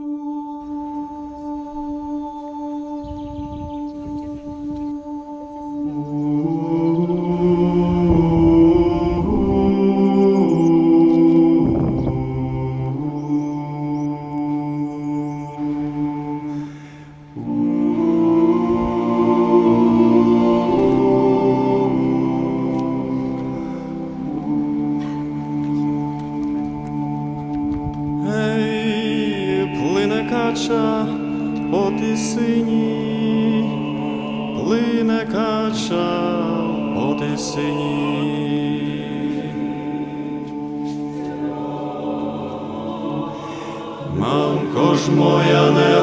Ooh. Кача по тисині, плине кача по тисині. Мамко ж моя, не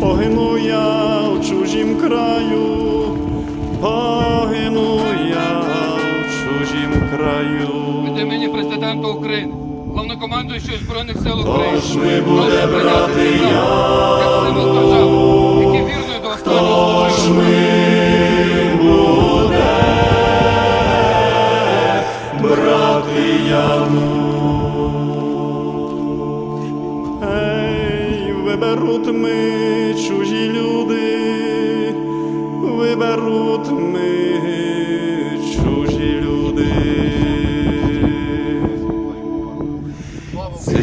Погину я в чужім краю, погину я в чужім краю. Від імені президента України, головнокомандуючого Збройних сил України. Тож ми буде брати знак, як символ держави, який вірною до останнього Тож ми буде брати яну. Ей, виберуть